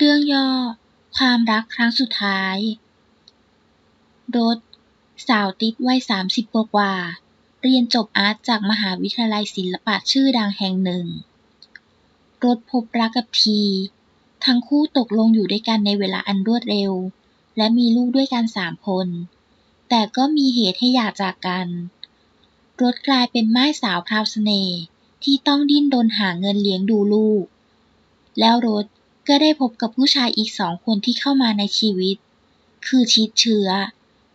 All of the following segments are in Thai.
เรื่องย่อ ความรักครั้งสุดท้าย รถ สาวติดวัยสามสิบกว่า เรียนจบอาร์ตจากมหาวิทยาลัยศิลปะชื่อดังแห่งหนึ่ง รถพบรักกับที ทั้งคู่ตกลงอยู่ด้วยกันในเวลาอันรวดเร็ว และมีลูกด้วยกันสามคน แต่ก็มีเหตุให้หย่าจากกัน รถกลายเป็นม่สาวพราวเสน่ห์ที่ต้องดิ้นรนหาเงินเลี้ยงดูลูก แล้วรถ ก็ได้พบกับผู้ชายอีกสองคนที่เข้ามาในชีวิต คือชิดเชื้อ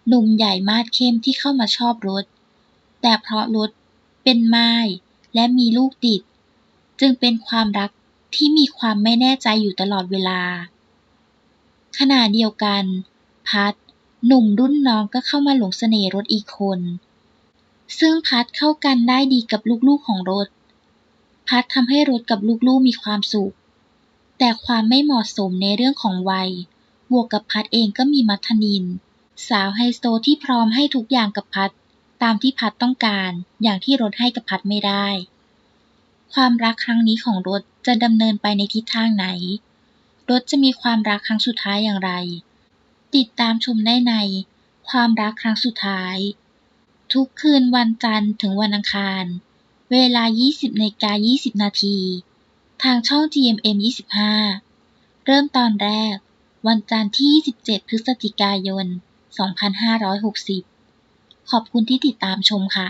หนุ่มใหญ่มาดเข้มที่เข้ามาชอบรถ แต่เพราะรถเป็นม่ายและมีลูกติด จึงเป็นความรักที่มีความไม่แน่ใจอยู่ตลอดเวลา ขณะเดียวกัน พัดหนุ่มรุ่นน้องก็เข้ามาหลงเสน่ห์รถอีกคน ซึ่งพัดเข้ากันได้ดีกับลูกๆของรถ พัดทำให้รถกับลูกๆมีความสุข แต่ความไม่เหมาะสมในเรื่องของวัย บวกกับพัดเองก็มีมัทนิน สาวไฮโซที่พร้อมให้ทุกอย่างกับพัด ตามที่พัดต้องการ อย่างที่รถให้กับพัดไม่ได้ ความรักครั้งนี้ของรถจะดำเนินไปในทิศทางไหน รถจะมีความรักครั้งสุดท้ายอย่างไร ติดตามชมได้ใน ความรักครั้งสุดท้าย ทุกคืนวันจันทร์ถึงวันอังคาร เวลา 20นาฬิกา20 นาที ทางช่อง GMM 25 เริ่มตอนแรก วันจันทร์ที่ 27 พฤศจิกายน 2560 ขอบคุณที่ติดตามชมค่ะ